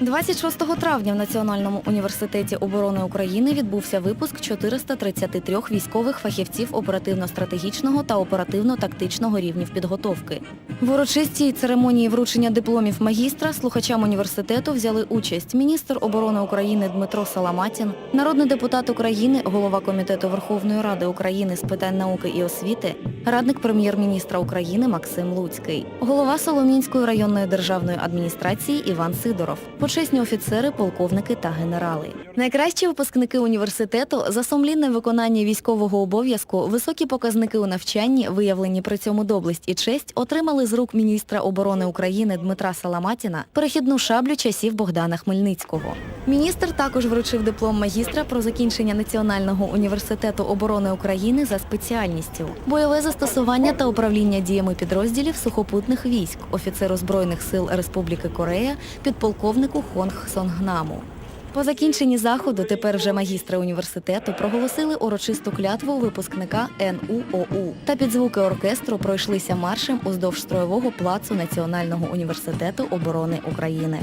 26 травня в Національному університеті оборони України відбувся випуск 433 військових фахівців оперативно-стратегічного та оперативно-тактичного рівнів підготовки. В урочистій церемонії вручення дипломів магістра слухачам університету взяли участь міністр оборони України Дмитро Саламатін, народний депутат України, голова Комітету Верховної Ради України з питань науки і освіти, радник прем'єр-міністра України Максим Луцький, голова Соломінської районної державної адміністрації Іван Сидоров, почесні офіцери, полковники та генерали. Найкращі випускники університету за сумлінне виконання військового обов'язку, високі показники у навчанні, виявлені при цьому доблесть і честь, отримали з рук міністра оборони України Дмитра Саламатіна перехідну шаблю часів Богдана Хмельницького. Міністр також вручив диплом магістра про закінчення Національного університету оборони України за спеціальністю бойове застосування та управління діями підрозділів сухопутних військ, офіцеру Збройних сил Республіки Корея, підполковнику Хонг Сонгнаму. По закінченні заходу тепер вже магістри університету проголосили урочисту клятву випускника НУОУ та під звуки оркестру пройшлися маршем уздовж строєвого плацу Національного університету оборони України.